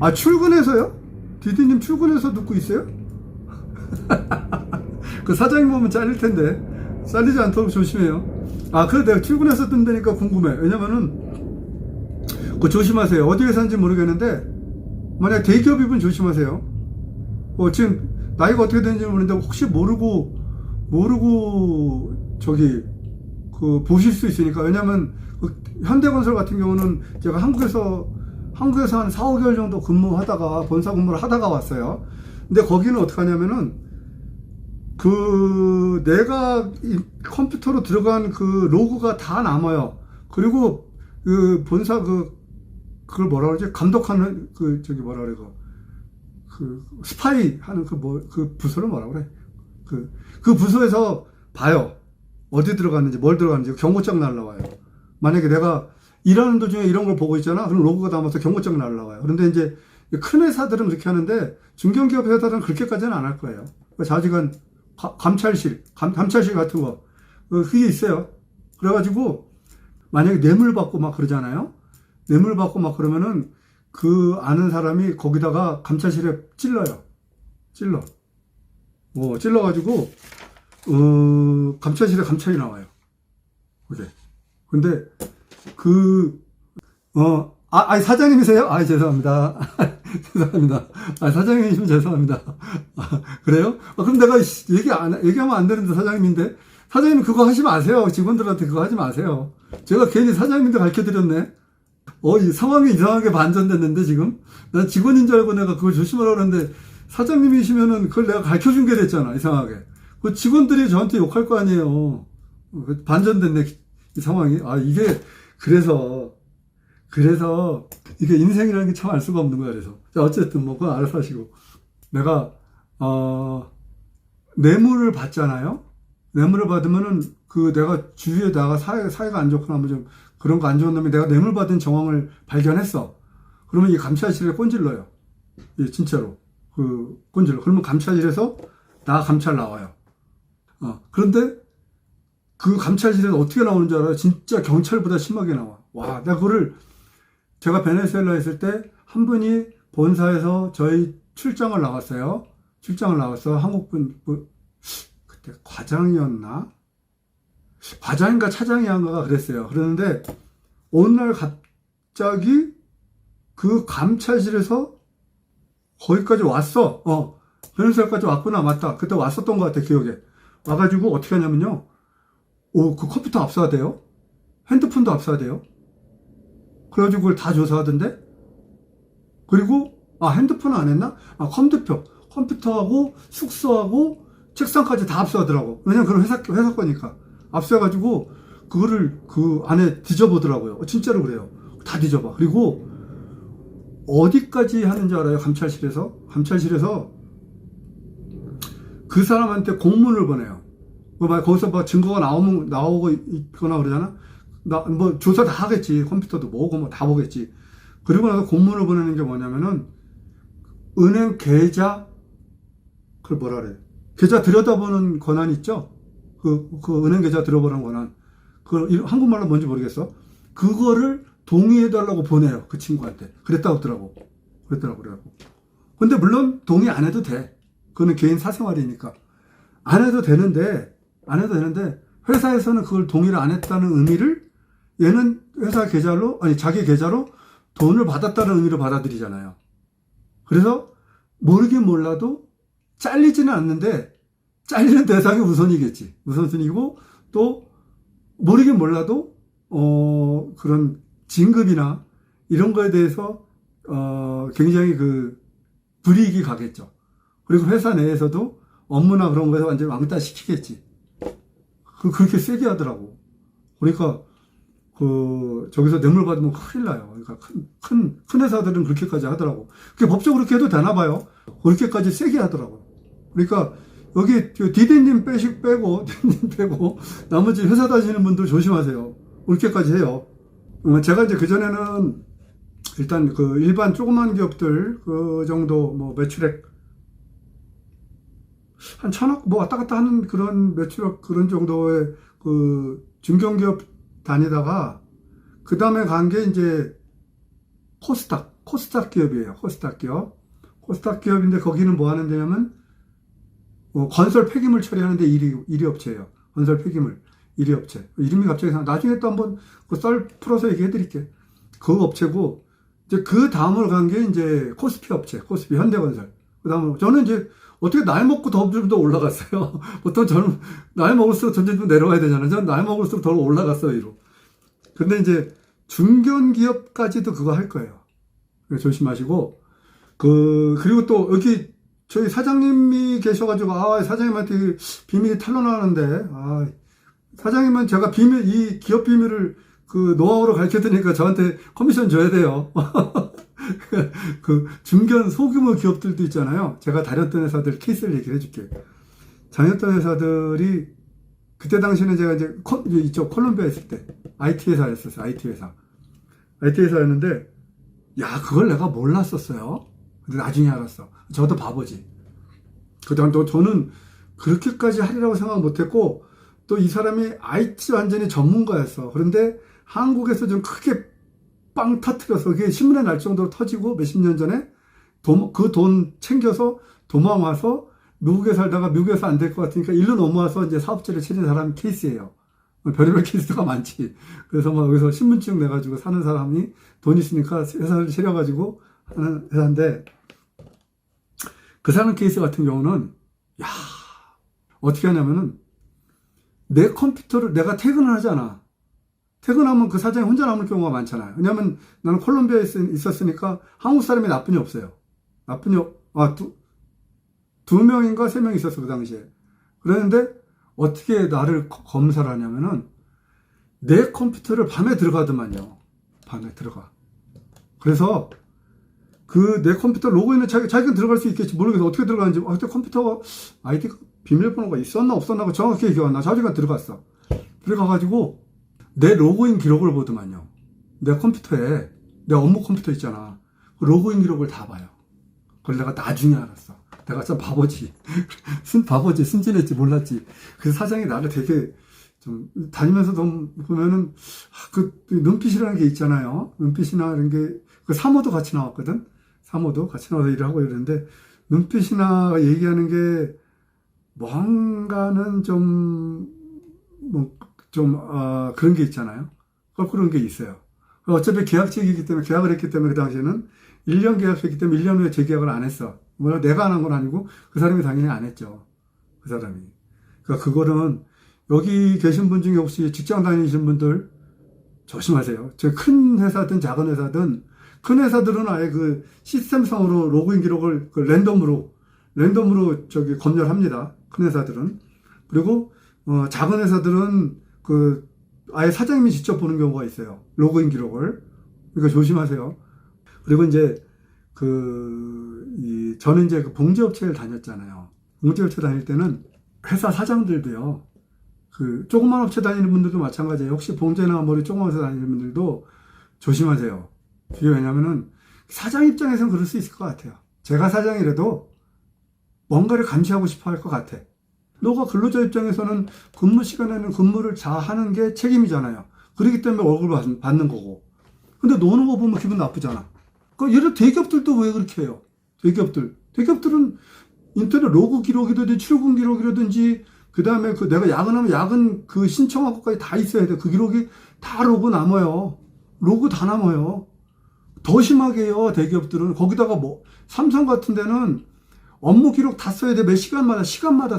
아 출근해서요? 디디님 출근해서 듣고 있어요? 그 사장님 보면 잘릴 텐데 잘리지 않도록 조심해요. 아 그래 내가 출근해서 뜬다니까 궁금해. 왜냐면은 그 조심하세요. 어디 회사인지 모르겠는데 만약 대기업이면 조심하세요. 어 지금 나이가 어떻게 되는지 모르는데 혹시 모르고 모르고 저기 그 보실 수 있으니까 왜냐면 그 현대건설 같은 경우는 제가 한국에서 한국에서 한 4, 5개월 정도 근무하다가 본사 근무를 하다가 왔어요. 근데 거기는 어떻게 하냐면은 그 내가 이 컴퓨터로 들어간 그 로그가 다 남아요. 그리고 그 본사 그 그걸 뭐라 그러지? 감독하는 그 저기 뭐라 그래 그, 그 스파이 하는 그 뭐 그 부서를 뭐라 그래? 그그 부서에서 봐요. 어디 들어갔는지 뭘 들어갔는지 경고장 날라와요. 만약에 내가 일하는 도중에 이런 걸 보고 있잖아. 그럼 로그가 남아서 경고장 날라와요. 그런데 이제 큰 회사들은 그렇게 하는데 중견기업 회사들은 그렇게까지는 안 할 거예요. 자직은 가- 감찰실, 감, 감찰실 같은 거, 어, 그게 있어요. 그래가지고, 만약에 뇌물 받고 막 그러잖아요? 뇌물 받고 막 그러면은, 그 아는 사람이 거기다가 감찰실에 찔러요. 찔러. 어, 찔러가지고, 어, 감찰실에 감찰이 나와요. 그게. 근데, 그, 어, 아, 아니, 사장님이세요? 아, 죄송합니다. 죄송합니다. 아, 사장님이시면 죄송합니다. 아, 그래요? 아, 그럼 내가 씨, 얘기 안, 얘기하면 안 되는데, 사장님인데. 사장님 그거 하지 마세요. 직원들한테 그거 하지 마세요. 제가 괜히 사장님인데 가르쳐 드렸네. 어, 이 상황이 이상하게 반전됐는데, 지금? 난 직원인 줄 알고 내가 그걸 조심하라고 그러는데, 사장님이시면은 그걸 내가 가르쳐 준 게 됐잖아, 이상하게. 그 직원들이 저한테 욕할 거 아니에요. 어, 그 반전됐네, 이 상황이. 아, 이게, 그래서, 그래서, 이게 인생이라는 게 참 알 수가 없는 거야, 그래서. 자, 어쨌든 뭐, 그건 알아서 하시고. 내가, 어, 뇌물을 받잖아요? 뇌물을 받으면은, 그 내가 주위에 나가 사회, 사회가 안 좋거나 뭐 좀 그런 거 안 좋은 놈이 내가 뇌물 받은 정황을 발견했어. 그러면 이 감찰실에 꼰질러요. 예, 진짜로. 그, 꼰질러. 그러면 감찰실에서 나 감찰 나와요. 어, 그런데 그 감찰실에서 어떻게 나오는 줄 알아요? 진짜 경찰보다 심하게 나와. 와, 내가 그거를 제가 베네수엘라 있을 때 한 분이 본사에서 저희 출장을 나갔어요. 출장을 나가서 한국분, 그, 그때 과장이었나? 과장인가 차장이었나가 그랬어요. 그러는데 어느 날 갑자기 그 감찰실에서 거기까지 왔어. 어, 베네수엘까지 왔구나. 맞다. 그때 왔었던 것 같아, 기억에. 와가지고 어떻게 하냐면요. 오, 그 컴퓨터 압수하대요. 핸드폰도 압수하대요. 그래가지고 그걸 다 조사하던데? 그리고, 아, 핸드폰은 안 했나? 아, 컴퓨터. 컴퓨터하고, 숙소하고, 책상까지 다 압수하더라고. 왜냐면 그건 회사, 회사 거니까. 압수해가지고, 그거를 그 안에 뒤져보더라고요. 어, 진짜로 그래요. 다 뒤져봐. 그리고, 어디까지 하는지 알아요? 감찰실에서? 감찰실에서 그 사람한테 공문을 보내요. 뭐, 막 거기서 뭐 증거가 나오면, 나오고 있거나 그러잖아? 나, 뭐, 조사 다 하겠지. 컴퓨터도 뭐고 뭐 다 보겠지. 그리고 나서 공문을 보내는 게 뭐냐면은, 은행 계좌, 그걸 뭐라 그래. 계좌 들여다보는 권한 있죠? 그, 그 은행 계좌 들어보는 권한. 그, 이- 한국말로 뭔지 모르겠어. 그거를 동의해달라고 보내요. 그 친구한테. 그랬다고 하더라고. 그랬더라고, 그래갖고. 근데 물론 동의 안 해도 돼. 그거는 개인 사생활이니까. 안 해도 되는데, 안 해도 되는데, 회사에서는 그걸 동의를 안 했다는 의미를 얘는 회사 계좌로, 아니, 자기 계좌로 돈을 받았다는 의미로 받아들이잖아요. 그래서 모르긴 몰라도 잘리지는 않는데, 잘리는 대상이 우선이겠지. 우선순위고, 또, 모르긴 몰라도, 어, 그런 진급이나 이런 거에 대해서, 어, 굉장히 그, 불이익이 가겠죠. 그리고 회사 내에서도 업무나 그런 거에서 완전 왕따 시키겠지. 그, 그렇게 세게 하더라고. 그러니까, 그, 저기서 뇌물 받으면 큰일 나요. 그러니까 큰, 큰, 큰 회사들은 그렇게까지 하더라고. 그게 법적으로 그렇게 해도 되나 봐요. 그렇게까지 세게 하더라고. 그러니까, 여기, 저 디디님 빼식 빼고, 디디님 빼고, 나머지 회사 다니시는 분들 조심하세요. 그렇게까지 해요. 어, 제가 이제 그전에는, 일단 그 일반 조그만 기업들, 그 정도 뭐 매출액, 한 천억 뭐 왔다 갔다 하는 그런 매출액 그런 정도의 그 중견기업 다니다가 그 다음에 간 게 이제 코스닥 코스닥 기업이에요. 코스닥 기업. 코스닥 기업인데 거기는 뭐 하는 데냐면 어, 건설 폐기물 처리하는 데 1위, 1위 업체예요. 건설 폐기물 1위 업체. 이름이 갑자기 생각, 나중에 또 한번 그썰 풀어서 얘기해 드릴게. 그 업체고, 이제 그 다음으로 간 게 이제 코스피 업체, 코스피 현대건설. 그 다음으로, 저는 이제 어떻게 나이 먹고 더좀더 올라갔어요. 보통 저는 나이 먹을수록 점점 좀 내려가야 되잖아요. 저는 나이 먹을수록 더 올라갔어요, 위로. 근데 이제 중견 기업까지도 그거 할 거예요. 조심하시고, 그, 그리고 또 여기 저희 사장님이 계셔가지고, 아, 사장님한테 비밀이 탄로나는데, 아, 사장님은 제가 비밀, 이 기업 비밀을 그 노하우로 가르쳐 드니까 저한테 커미션 줘야 돼요. 그 중견 소규모 기업들도 있잖아요. 제가 다녔던 회사들 케이스를 얘기를 해줄게요. 다녔던 회사들이 그때 당시에는 제가 이제 코- 이쪽 콜롬비아 있을 때 IT 회사였었어요. IT 회사. IT 회사였는데 야 그걸 내가 몰랐었어요. 근데 나중에 알았어. 저도 바보지. 그다음 또 저는 그렇게까지 하리라고 생각 못했고 또 이 사람이 IT 완전히 전문가였어. 그런데 한국에서 좀 크게 빵 터트려서 그게 신문에 날 정도로 터지고 몇십 년 전에 그 돈 챙겨서 도망와서 미국에 살다가 미국에서 안 될 것 같으니까 일로 넘어와서 이제 사업체를 차린 사람 케이스예요. 별의별 케이스가 많지. 그래서 막 여기서 신분증 내가지고 사는 사람이 돈 있으니까 회사를 차려가지고 하는 회사인데 그 사람 케이스 같은 경우는 야 어떻게 하냐면은 내 컴퓨터를 내가 퇴근을 하잖아. 퇴근하면 그 사장이 혼자 남을 경우가 많잖아요. 왜냐면 나는 콜롬비아에 있- 있었으니까 한국 사람이 나쁜 이 없어요. 나쁜이, 없- 아, 두, 두 명인가 세 명 있었어, 그 당시에. 그랬는데 어떻게 나를 거- 검사를 하냐면은 내 컴퓨터를 밤에 들어가더만요. 밤에 들어가. 그래서 그 내 컴퓨터 로그인은 자기, 자기는 들어갈 수 있겠지. 모르겠어. 어떻게 들어가는지. 아, 그때 컴퓨터가 아이디가 비밀번호가 있었나 없었나 정확히 기억 안 나. 자기가 들어갔어. 들어가가지고 내 로그인 기록을 보더만요. 내 컴퓨터에 내 업무 컴퓨터 있잖아. 그 로그인 기록을 다 봐요. 그걸 내가 나중에 알았어. 내가 참 바보지. 순 바보지. 순진했지. 몰랐지. 그래서 사장이 나를 되게 좀 다니면서 좀 보면은 아, 그 눈빛이라는 게 있잖아요. 눈빛이나 이런 게 그 사모도 같이 나왔거든. 사모도 같이 나와서 일을 하고 이러는데 눈빛이나 얘기하는 게 뭔가는 좀, 뭐, 좀, 어, 그런 게 있잖아요. 거꾸로 게 있어요. 어차피 계약직이기 때문에, 계약을 했기 때문에 그 당시에는 1년 계약했기 때문에 1년 후에 재계약을 안 했어. 물론 내가 안 한 건 아니고 그 사람이 당연히 안 했죠. 그 사람이. 그러니까 그거는 여기 계신 분 중에 혹시 직장 다니시는 분들 조심하세요. 저 큰 회사든 작은 회사든 큰 회사들은 아예 그 시스템상으로 로그인 기록을 그 랜덤으로 랜덤으로 저기 검열합니다. 큰 회사들은. 그리고 어, 작은 회사들은 그 아예 사장님이 직접 보는 경우가 있어요. 로그인 기록을. 그러니까 조심하세요. 그리고 이제 그, 이, 저는 이제 그 봉제업체를 다녔잖아요. 봉제업체 다닐 때는 회사 사장들도요. 그 조그만 업체 다니는 분들도 마찬가지예요. 혹시 봉제나 머리 조그만 회사 다니는 분들도 조심하세요. 그게 왜냐면은 사장 입장에서는 그럴 수 있을 것 같아요. 제가 사장이라도 뭔가를 감시하고 싶어 할 것 같아. 너가 근로자 입장에서는 근무 시간에는 근무를 잘 하는 게 책임이잖아요. 그렇기 때문에 월급을 받- 받는 거고. 근데 노는 거 보면 기분 나쁘잖아. 그 예를 대기업들도 왜 그렇게 해요? 대기업들. 대기업들은 인터넷 로그 기록이든지 출근 기록이라든지 그 다음에 그 내가 야근하면 야근 그 신청한 것까지 다 있어야 돼. 그 기록이 다 로그 남아요. 로그 다 남아요. 더 심하게 해요, 대기업들은. 거기다가 뭐, 삼성 같은 데는 업무 기록 다 써야 돼. 몇 시간마다, 시간마다,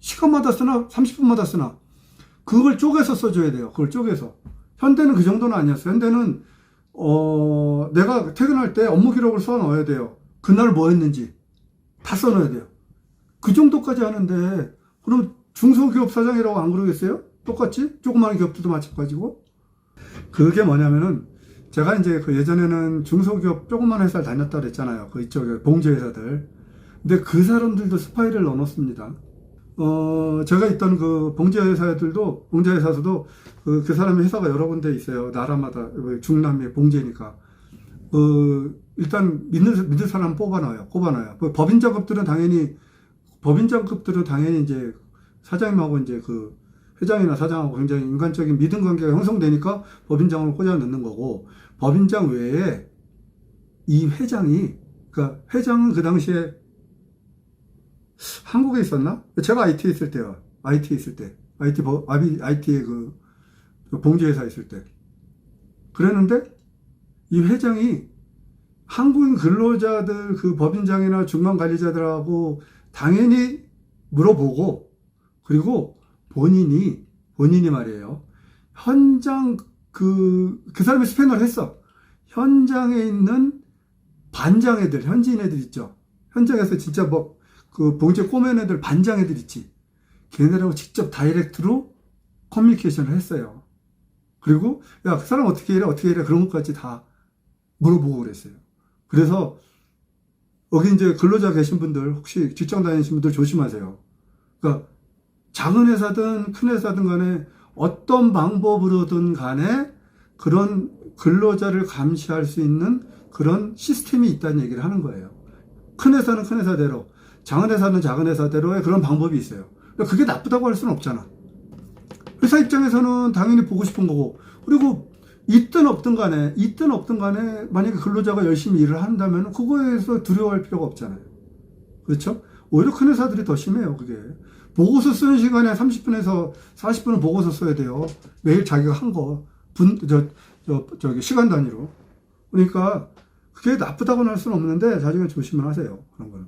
시간마다 쓰나? 30분마다 쓰나? 그걸 쪼개서 써줘야 돼요. 그걸 쪼개서. 현대는 그 정도는 아니었어요. 현대는, 어, 내가 퇴근할 때 업무 기록을 써 넣어야 돼요. 그날 뭐 했는지. 다 써 넣어야 돼요. 그 정도까지 하는데, 그럼 중소기업 사장이라고 안 그러겠어요? 똑같지? 조그마한 기업들도 마찬가지고. 그게 뭐냐면은, 제가 이제 그 예전에는 중소기업 조그만 회사를 다녔다 그랬잖아요. 그 이쪽에 봉제 회사들. 근데 그 사람들도 스파이를 넣어놓습니다. 어, 제가 있던 그 봉제 회사들도, 봉제 회사에서도 그, 그 사람의 회사가 여러 군데 있어요. 나라마다. 그 중남미 봉제니까. 어, 일단 믿는, 믿을 사람 뽑아놔요. 뽑아놔요. 그 법인장급들은 당연히, 법인장급들은 당연히 이제 사장님하고 이제 그 회장이나 사장하고 굉장히 인간적인 믿음 관계가 형성되니까 법인장을 꽂아 넣는 거고, 법인장 외에 이 회장이, 그러니까 회장은 그 당시에 한국에 있었나? 제가 IT에 있을 때요. IT에 있을 때. IT, IT에 그 봉지회사 있을 때. 그랬는데 이 회장이 한국인 근로자들 그 법인장이나 중간 관리자들하고 당연히 물어보고 그리고 본인이 본인이 말이에요 현장 그 그 사람이 스패너를 했어 현장에 있는 반장 애들 현지인 애들 있죠 현장에서 진짜 뭐 그 봉제 꼬맨 애들 반장 애들 있지 걔네들하고 직접 다이렉트로 커뮤니케이션을 했어요 그리고 야 그 사람 어떻게 이래 어떻게 이래 그런 것까지 다 물어보고 그랬어요. 그래서 여기 이제 근로자 계신 분들 혹시 직장 다니시는 분들 조심하세요. 그러니까 작은 회사든 큰 회사든 간에 어떤 방법으로든 간에 그런 근로자를 감시할 수 있는 그런 시스템이 있다는 얘기를 하는 거예요. 큰 회사는 큰 회사대로, 작은 회사는 작은 회사대로의 그런 방법이 있어요. 그게 나쁘다고 할 수는 없잖아. 회사 입장에서는 당연히 보고 싶은 거고, 그리고 있든 없든 간에, 있든 없든 간에, 만약에 근로자가 열심히 일을 한다면, 그거에서 두려워할 필요가 없잖아요. 그렇죠? 오히려 큰 회사들이 더 심해요, 그게. 보고서 쓰는 시간에 30분에서 40분은 보고서 써야 돼요. 매일 자기가 한 거. 분, 저, 저, 저기, 시간 단위로. 그러니까, 그게 나쁘다고는 할 수는 없는데, 자기가 조심을 하세요. 그런 거는.